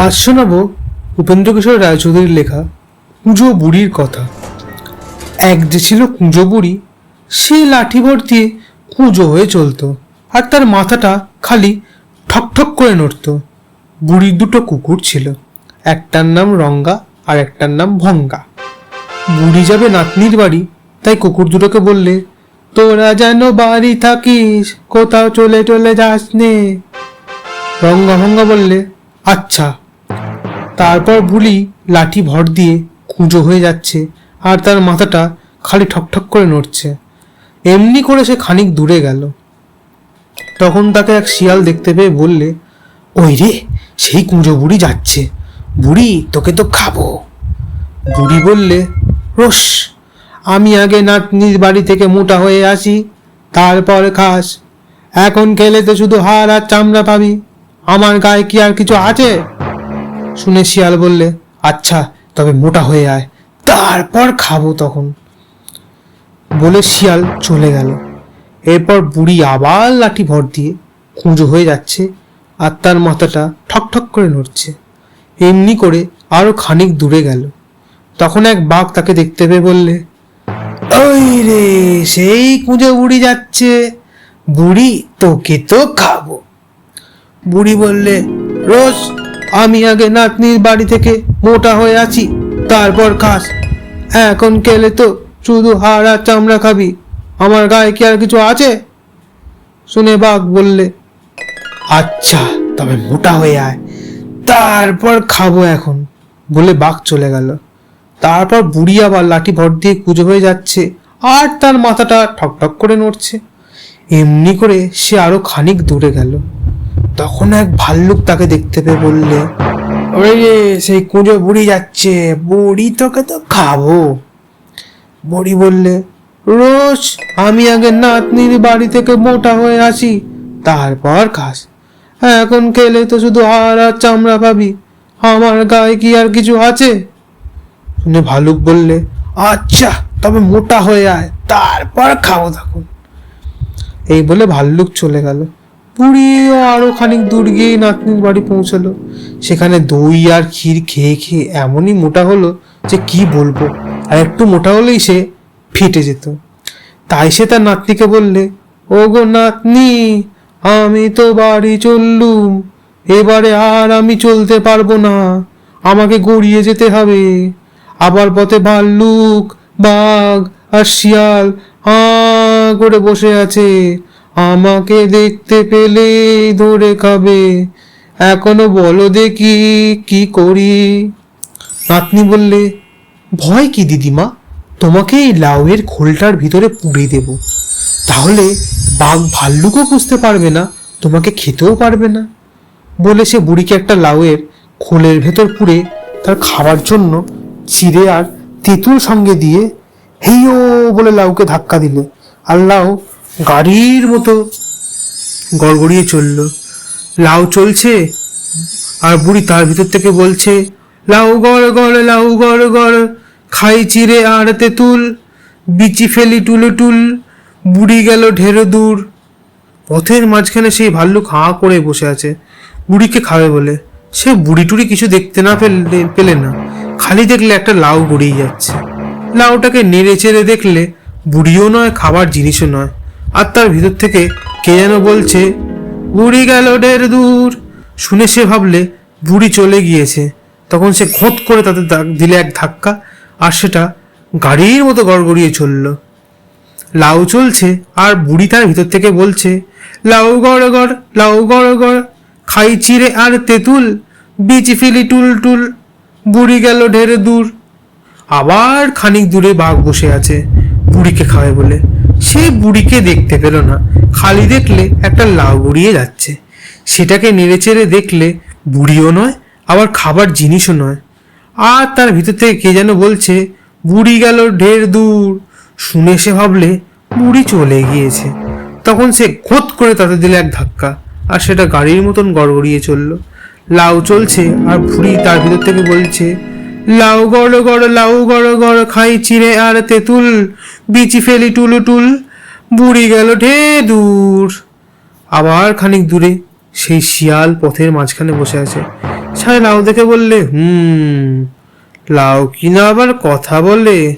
আজ শোনাব উপেন্দ্রকিশোর রায়চৌধুরীর লেখা কুঁজো বুড়ির কথা। এক যে ছিল কুঁজো বুড়ি, সে লাঠি ভর দিয়ে কুঁজো হয়ে চলতো আর তার মাথাটা খালি ঠকঠক করে নড়তো। বুড়ির দুটো কুকুর ছিল, একটার নাম রঙ্গা আর একটার নাম ভঙ্গা। বুড়ি যাবে নাতনির বাড়ি, তাই কুকুর দুটোকে বললে, তোরা যেন বাড়ি থাকিস, কোথাও চলে চলে যাস নে। রঙ্গা ভঙ্গা বললে আচ্ছা তারপর বুড়ি লাঠি ভর দিয়ে কুঁজো হয়ে যাচ্ছে আর তার মাথাটা খালি ঠকঠক করে নড়ছে। এমনি করে সে খানিক দূরে গেল। তখন তাকে এক শিয়াল দেখতে পেয়ে বললে, ওই রে, সেই কুঁজো বুড়ি যাচ্ছে। বুড়ি, তোকে তো খাব। বুড়ি বললে, রোস, আমি আগে নাতনির বাড়ি থেকে মোটা হয়ে আসি, তারপর খাস। এখন খেলে তো শুধু হাড় আর চামড়া পাবি। আমার গায়ে কি আর কিছু আছে? শুনে শিয়াল বললে আচ্ছা তবে মোটা হয়ে আয়, তারপর খাব তখন। বলে শিয়াল চলে গেল। এরপর বুড়ি আবার লাঠি ভর দিয়ে কুঁজো হয়ে যাচ্ছে আর তার মাথাটা ঠকঠক করে নড়ছে। এমনি করে আরও খানিক দূরে গেল। তখন এক বাঘ তাকে দেখতে পেয়ে বললে, ওই রে, সেই কুঁজো বুড়ি যাচ্ছে। বুড়ি, তোকে তো খাব। বুড়ি বললে, রোজ আমি আগে নাতনির বাড়ি থেকে মোটা হয়ে আছি, তারপর খাস। এখন খেলে তো শুধু হাড় আর চামড়া খাবি, আমার গায়ে কি আর কিছু আছে? শুনে বাঘ বললে আচ্ছা তবে মোটা হয়ে আয়, তারপর খাব এখন। বলে বাঘ চলে গেল। তারপর বুড়ি আবার লাঠি ভর দিয়ে কুজো হয়ে যাচ্ছে, আর তার মাথাটা ঠকঠক করে নড়ছে। এমনি করে সে আরও খানিক দূরে গেল। তখন এক ভাল্লুক তাকে দেখতে পেয়ে বললে, ওই রে সেই কুঁজো বুড়ি যাচ্ছে, বুড়ি তোকে তো খাব। বুড়ি বললে, রোজ আমি আগে নাতনির বাড়ি থেকে মোটা হয়ে আসি, তারপর খাস। এখন খেলে তো শুধু হাড় আর চামড়া পাবি, আমার গায়ে কি আর কিছু আছে? শুনে ভালুক বললে আচ্ছা তবে মোটা হয়ে আয়, তারপর খাব তখন। এই বলে ভাল্লুক চলে গেল। বুড়িও আরও খানিক দূর গিয়ে নাতনির বাড়ি পৌঁছালো। সেখানে দই আর ক্ষীর খেয়ে খেয়ে এমনই মোটা হলো যে কি বলব, আর একটু মোটা হলেই সে ফেটে যেত। তাই সে তার নাতনিকে বললে ও গো নাতনি, আমি তো বাড়ি চললুম, এবারে আর আমি চলতে পারব না, আমাকে গড়িয়ে যেতে হবে। আবার পথে ভাল্লুক, বাঘ আর শিয়াল আ করে বসে আছে আমাকে দেখতে পেলে ধরে খাবে। এখনও বলো দেখি কি করি। নাতনি বললে, ভয় কি দিদিমা? তোমাকে এই লাউয়ের খোলটার ভিতরে পুড়ে দেব। তাহলে বাঘ ভাল্লুকও বুঝতে পারবে না, তোমাকে খেতেও পারবে না। বলে সে বুড়িকে একটা লাউয়ের খোলের ভেতর পুড়ে তার খাবার জন্য চিড়ে আর তেঁতুল সঙ্গে দিয়ে হেইও বলে লাউকে ধাক্কা দিল। আর লাউ গাড়ির মতো গড়গড়িয়ে চলল। লাউ চলছে, আর বুড়ি তার ভিতর থেকে বলছে, লাউ গড় গড়, লাউ গড় গড়, খাই চিরে আর তেঁতুল, বিচি ফেলি টুলু টুল, বুড়ি গেল ঢেরো দূর। পথের মাঝখানে সেই ভাল্লুক হাঁ করে বসে আছে। বুড়িকে খাবে বলে, সে বুড়ি টুড়ি কিছু দেখতে না পেলে পেলে না। খালি দেখলে একটা লাউ গড়িয়ে যাচ্ছে। লাউটাকে নেড়ে চেড়ে দেখলে বুড়িও নয়, খাবার জিনিসও নয়। আর তার ভিতর থেকে কে যেন বলছে, বুড়ি গেল ঢের দূর। শুনে সে ভাবলে, বুড়ি চলে গিয়েছে। তখন সে খোঁত করে তাদের দিলে এক ধাক্কা, আর সেটা গাড়ির মতো গড়গড়িয়ে চলল। লাউ চলছে, আর বুড়ি তার ভিতর থেকে বলছে, লাউ গড় গড়, লাউ গড় গড় খাই চিড়ে আর তেঁতুল, বিচ ফিলি টুল টুল, বুড়ি গেল ঢের দূর। আবার খানিক দূরে বাঘ বসে আছে, বুড়িকে খাওয়ায় বলে সে বুড়িকে দেখতে পেল না। খালি দেখলে একটা লাউ গড়িয়ে যাচ্ছে। সেটাকে নেড়ে চেড়ে দেখলে বুড়িও নয়, আবার খাবার জিনিসও নয়। আর তার ভিতর থেকে কে যেন বলছে, বুড়ি গেল ঢের দূর। শুনে সে ভাবলে, বুড়ি চলে গিয়েছে। তখন সে খোঁত করে তাতে দিলে এক ধাক্কা, আর সেটা গাড়ির মতন গড়গড়িয়ে চলল। লাউ চলছে, আর বুড়ি তার ভিতর থেকে বলছে লাউ গড় গড়, লাউ গড় গড়, খাই চিড়ে আর তেঁতুল। বিচি ফেলি টুলু টুল, বুড়ি গেল ঢে দূর। আবার খানিক দূরে সেই শিয়াল পথের মাঝখানে বসে আছে। সায় লাউ দেখে বললে, হুম, লাউ কিনা আবার কথা বলে?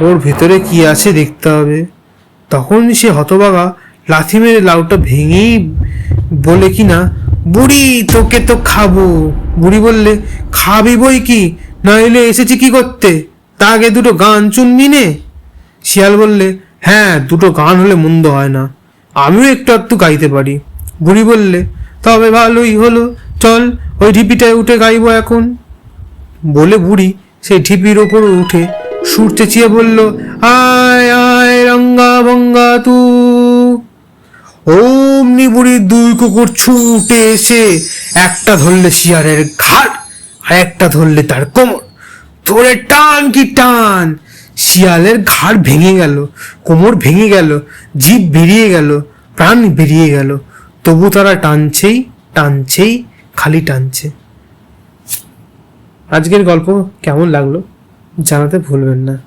ওর ভেতরে কি আছে দেখতে হবে? তখন সে হতবাগা লাথি মেরে লাউটা ভেঙেই বলে কি না বুড়ি তোকে তো খাব। বুড়ি বললে, খাবি বই কি? নইলে এসেছি কি করতে? তা আগে দুটো গান চুনবি নে শিয়াল বললে হ্যাঁ দুটো গান হলে মন্দ হয় না। আমিও একটু একটু গাইতে পারি। বুড়ি বললে, তবে ভালোই হলো। চল, ওই ঢিপিটায় উঠে গাইবো এখন। বলে বুড়ি সেই ঢিপির ওপরে উঠে সুর চেঁচিয়ে বলল, আয় আয়, রঙ্গা বঙ্গা তু। অমনি বুড়ির দুই কুকুর ছুটে এসে একটা ধরলে শিয়ারের ঘাট আর একটা ধরলে তার কোমর। ধরে টান কি টান? শিয়ালের ঘাড় ভেঙে গেল, কোমর ভেঙে গেল জীব বেরিয়ে গেল, প্রাণ বেরিয়ে গেল। তবু তারা টানছেই টানছেই, খালি টানছে। আজকের গল্প কেমন লাগল জানাতে ভুলবেন না।